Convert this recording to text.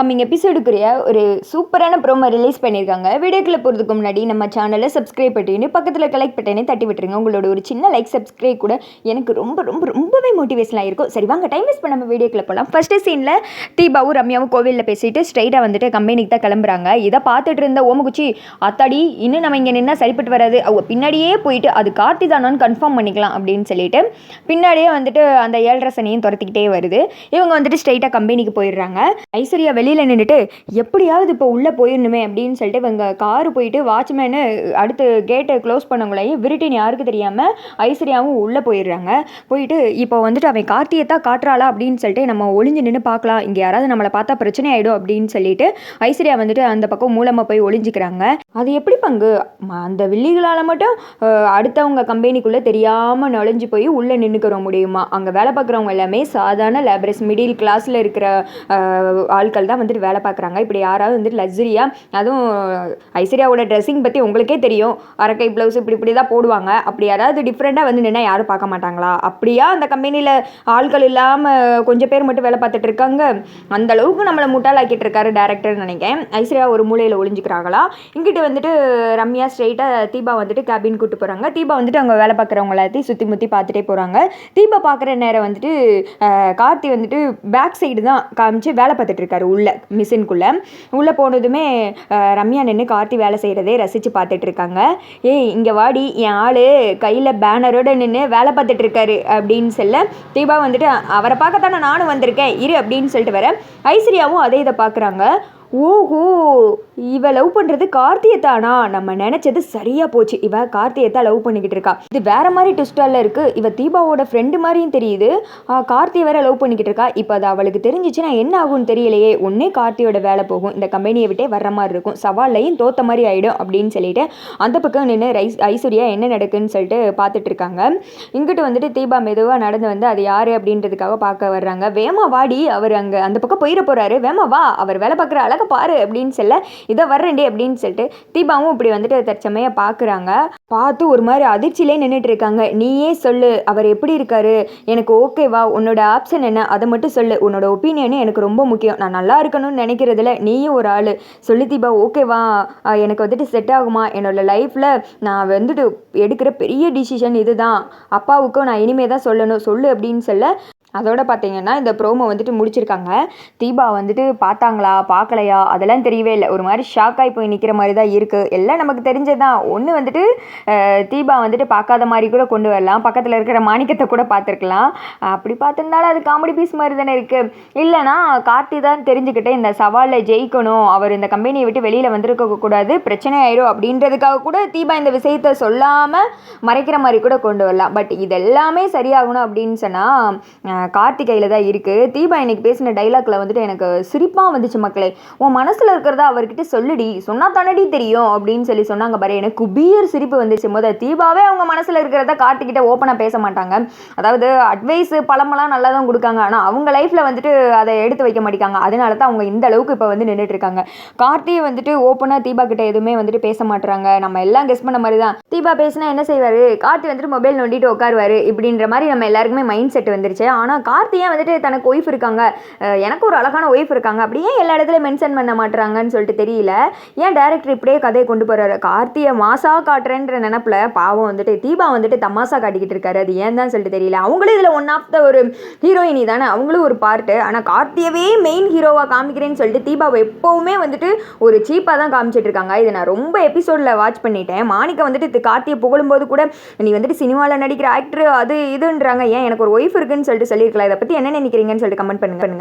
Coming எபிசோடுக்குரிய ஒரு சூப்பரான promo release பண்ணியிருக்காங்க. வீடியோக்குள்ள போகிறதுக்கு முன்னாடி நம்ம சேனலை சப்ஸ்கிரைப் பண்ணிட்டு பக்கத்தில் கலெக்ட் பட்டனே தட்டி விட்டுருங்க. உங்களோட ஒரு சின்ன லைக் சப்ஸ்கிரைப் கூட எனக்கு ரொம்ப ரொம்ப ரொம்பவே மோட்டிவேஷனாக இருக்கும். சரி வாங்க டைம் வேஸ்ட் பண்ணாமல் வீடியோக்குள்ள போகலாம் ஃபஸ்ட்டு சீனில் தீபாவும் ரம்யாவும் கோவிலில் பேசிட்டு ஸ்ட்ரைட்டாக வந்துட்டு கம்பெனிக்கு தான் கிளம்புறாங்க. இதை பார்த்துட்டு இருந்த ஓமகுச்சி அத்தாடி இன்னும் நம்ம இங்கே நின்னா சரிப்பட்டு வராது. அவங்க பின்னாடியே போயிட்டு அது கார்த்தி தானான்னு கன்ஃபார்ம் பண்ணிக்கலாம் அப்படின்னு சொல்லிட்டு பின்னாடியே வந்துட்டு அந்த ஏழரசனையும் துரத்திக்கிட்டே வருது. இவங்க வந்துட்டு ஸ்ட்ரைட்டாக கம்பெனிக்கு போயிடுறாங்க. ஐஸ்வர்யா வெளியில் நின்றுட்டு எப்படியாவது இப்போ உள்ளே போயிடணுமே அப்படின்னு சொல்லிட்டு இவங்க காரு போயிட்டு வாட்ச்மேனு அடுத்து கேட்டை க்ளோஸ் பண்ணவங்களையும் விருட்டின் யாருக்கு தெரியாமல் ஐஸ்வர்யாவும் உள்ளே போயிடுறாங்க. போயிட்டு இப்போ வந்துட்டு அவன் கார்த்தியை தான் காட்டுறாளா? அப்படின்னு சொல்லிட்டு நம்ம ஒளிஞ்சு நின்று பார்க்கலாம். இங்கே யாராவது நம்மளை பார்த்தா பிரச்சனை ஆகிடும் அப்படின்னு சொல்லிட்டு ஐஸ்வர்யா வந்துட்டு அந்த பக்கம் மூலமாக போய் ஒளிஞ்சிக்கிறாங்க. அது எப்படி பங்கு? அந்த வில்லிகளால் மட்டும் அடுத்தவங்க கம்பெனிக்குள்ளே தெரியாமல் நுழைஞ்சு போய் உள்ளே நின்றுக்கிற முடியுமா? அங்கே வேலை பார்க்குறவங்க எல்லாமே சாதாரண லேபரஸ் மிடில் கிளாஸில் இருக்கிற ஆட்கள் தான் வந்துட்டு வேலை பார்க்குறாங்க. இப்படி யாராவது வந்துட்டு லக்ஸரியாக அதுவும் ஐஸ்வர்யாவோட ட்ரெஸ்ஸிங் பற்றி உங்களுக்கே தெரியும். அரக்கை ப்ளவுஸ் இப்படி இப்படி தான் போடுவாங்க. அப்படி யாராவது டிஃப்ரெண்ட்டாக வந்து நின்னா யாரும் பார்க்க மாட்டாங்களா? அப்படியா? அந்த கம்பெனியில் ஆட்கள் இல்லாமல் கொஞ்சம் பேர் மட்டும் வேலை பார்த்துட்டு இருக்காங்க. அந்த அளவுக்கு நம்மளை முட்டாளாக்கிட்டு இருக்காரு டேரக்டர்னு நினைக்கிறேன். ஐஸ்வர்யா ஒரு மூலையில் ஒளிஞ்சிக்கிறாங்களா? இங்கிட்டு வந்துட்டு ரம்யா ஸ்ட்ரெயிட்டாக தீபா வந்துட்டு கேபின் கூட்டு போகிறாங்க தீபா வந்துட்டு அங்கே வேலை பார்க்குறவங்க எல்லாத்தையும் சுற்றி முற்றி பார்த்துட்டே போகிறாங்க தீபா பார்க்குற நேரம் வந்துட்டு கார்த்தி வந்துட்டு பேக் சைடு தான் காமிச்சு வேலை பார்த்துட்டு இருக்காரு. உள்ள மிஷின்குள்ளே உள்ளே போனதுமே ரம்யா நின்று கார்த்தி வேலை செய்கிறதே ரசித்து பார்த்துட்ருக்காங்க. ஏய் இங்கே வாடி என் ஆள் கையில் பேனரோடு நின்று வேலை பார்த்துட்ருக்காரு அப்படின்னு சொல்ல தீபா வந்துட்டு அவரை பார்க்கத்தானே நானும் வந்திருக்கேன் இரு அப்படின்னு சொல்லிட்டு வர. ஐஸ்வர்யாவும் அதே இதை பார்க்குறாங்க. ஓஹோ! இவ லவ் பண்ணுறது கார்த்தியை தானா நம்ம நினச்சது சரியாக போச்சு. இவ கார்த்தியை தான் லவ் பண்ணிக்கிட்டு இருக்கா. இது வேற மாதிரி ட்விஸ்டால இருக்கு. இவ தீபாவோட ஃப்ரெண்டு மாதிரியும் தெரியுது. கார்த்தியை வேற லவ் பண்ணிக்கிட்டு இருக்கா. இப்போ அது அவளுக்கு தெரிஞ்சிச்சுன்னா என்ன ஆகும்னு தெரியலையே. ஒன்னே கார்த்தியோட வேலை போகும். இந்த கம்பெனியை விட்டே வர்ற மாதிரி இருக்கும். சவால்லையும் தோத்த மாதிரி ஆயிடும் அப்படின்னு சொல்லிட்டு அந்த பக்கம் நின்று ரைஸ் ஐஸ்வர்யா என்ன நடக்குன்னு சொல்லிட்டு பார்த்துட்டு இருக்காங்க. இங்கிட்டு வந்துட்டு தீபா மெதுவாக நடந்து வந்து அது யாரு? அப்படின்றதுக்காக பார்க்க வர்றாங்க. வேமா வாடி. அவர் அங்கே அந்த பக்கம் போயிட போறாரு. வேமா வா. அவர் வேலை பார்க்குற அழகை பாரு அப்படின்னு சொல்ல இதை வர்றேன்டி அப்படின்னு சொல்லிட்டு தீபாவும் இப்படி வந்துட்டு தற்சமையாக பார்க்குறாங்க. பார்த்து ஒரு மாதிரி அதிர்ச்சியிலே நின்றுட்டு இருக்காங்க நீயே சொல்லு அவர் எப்படி இருக்காரு? எனக்கு ஓகேவா உன்னோட ஆப்ஷன் என்ன? அதை மட்டும் சொல்லு. உன்னோட ஒப்பீனியனு எனக்கு ரொம்ப முக்கியம். நான் நல்லா இருக்கணும்னு நினைக்கிறதுல நீயும் ஒரு ஆள். சொல்லு தீபா ஓகேவா எனக்கு வந்துட்டு செட் ஆகுமா? என்னோட லைஃப்பில் நான் வந்துட்டு எடுக்கிற பெரிய டிசிஷன் இதுதான். அப்பாவுக்கும் நான் இனிமே தான் சொல்லணும். சொல்லு அப்படின்னு சொல்ல அதோட பார்த்தீங்கன்னா இந்த ப்ரோமோ வந்துட்டு முடிச்சிருக்காங்க. தீபா வந்துட்டு பார்த்தாங்களா பார்க்கலையா? அதெல்லாம் தெரியவே இல்லை. ஒரு மாதிரி ஷாக்காகி போய் நிற்கிற மாதிரி தான் இருக்குது எல்லாம் நமக்கு தெரிஞ்சதுதான். ஒன்று வந்துட்டு தீபா வந்துட்டு பார்க்காத மாதிரி கூட கொண்டு வரலாம். பக்கத்தில் இருக்கிற மாணிக்கத்தை கூட பார்த்துருக்கலாம். அப்படி பார்த்துருந்தாலும் அது காமெடி பீஸ் மாதிரி தானே இருக்குது இல்லைனா கார்த்தி தான் தெரிஞ்சுக்கிட்டு இந்த சவாலில் ஜெயிக்கணும். அவர் இந்த கம்பெனியை விட்டு வெளியில் வந்திருக்க கூடாது. பிரச்சனை ஆயிடும் அப்படின்றதுக்காக கூட தீபா இந்த விஷயத்தை சொல்லாமல் மறைக்கிற மாதிரி கூட கொண்டு வரலாம். பட் இதெல்லாமே சரியாகணும் அப்படின்னு சொன்னால் கார்த்திகையில் தான் இருக்குது தீபா இன்னைக்கு பேசின டைலாக்ல வந்துட்டு எனக்கு சிரிப்பாக வந்துச்சு மக்களே. உன் மனசில் இருக்கிறதா அவர்கிட்ட சொல்லுடி. சொன்னா தானடி தெரியும் அப்படின்னு சொல்லி சொன்னாங்க பாரு. எனக்கு குபீர் சிரிப்பு வந்துச்சு. முத தீபாவே அவங்க மனசில் இருக்கிறத கார்த்திகிட்ட ஓப்பனாக பேச மாட்டாங்க. அதாவது அட்வைஸ் பழமெல்லாம் நல்லா தான் கொடுக்காங்க. ஆனால் அவங்க லைஃப்பில் வந்துட்டு அதை எடுத்து வைக்க மாட்டேங்காங்க. அதனால தான் அவங்க இந்த அளவுக்கு இப்போ வந்து நின்றுட்டு இருக்காங்க. கார்த்தியை வந்துட்டு ஓப்பனாக தீபா கிட்ட எதுவுமே வந்துட்டு பேச மாட்டுறாங்க. நம்ம எல்லாம் கெஸ் பண்ண மாதிரி தான். தீபா பேசினா என்ன செய்வார்? கார்த்தி வந்துட்டு மொபைல் நோண்டிட்டு உட்காருவாரு. இப்படின்ற மாதிரி நம்ம எல்லாருக்குமே மைண்ட் செட் வந்துருச்சு. ஆனால் கார்த்தியா வந்துட்டு தனக்கு ஒய்ஃப் இருக்காங்க. எனக்கு ஒரு அழகான ஒய்ஃப் இருக்காங்க. அப்படி ஏன் எல்லா இடத்துலையும் மென்ஷன் பண்ண மாட்டுறாங்கன்னு சொல்லிட்டு தெரியல. ஏன் டேரக்டர் இப்படியே கதையை கொண்டு போகிறாரு கார்த்தியை மாசா காட்டுறேன்ற நினப்பில் பாவம் வந்துட்டு தீபா வந்துட்டு தமாசா காட்டிக்கிட்டு இருக்காரு. அது ஏன் தான் சொல்லிட்டு தெரியல. அவங்களும் இதில் ஒன் ஆஃப் த ஒரு ஹீரோயினி தானே? அவங்களும் ஒரு பார்ட்டு ஆனால் கார்த்தியவே மெயின் ஹீரோவாக காமிக்கிறேன்னு சொல்லிட்டு தீபாவை எப்போவுமே வந்துட்டு ஒரு சீப்பாக தான் காமிச்சிட்டு இருக்காங்க. இதை நான் ரொம்ப எபிசோடில் வாட்ச் பண்ணிட்டேன். மாணிக்க வந்துட்டு இது கார்த்தியை புகழும்போது கூட நீ வந்துட்டு சினிமாவில் நடிக்கிற ஆக்டர் அது இதுன்றாங்க. ஏன் எனக்கு ஒரு ஒய்ஃப் இருக்குன்னு சொல்லிட்டு சொல்லியிருக்கலாம். இதை பற்றி என்ன நினைக்கிறீங்கன்னு சொல்லிட்டு கமெண்ட் பண்ணுங்க பண்ணுங்க.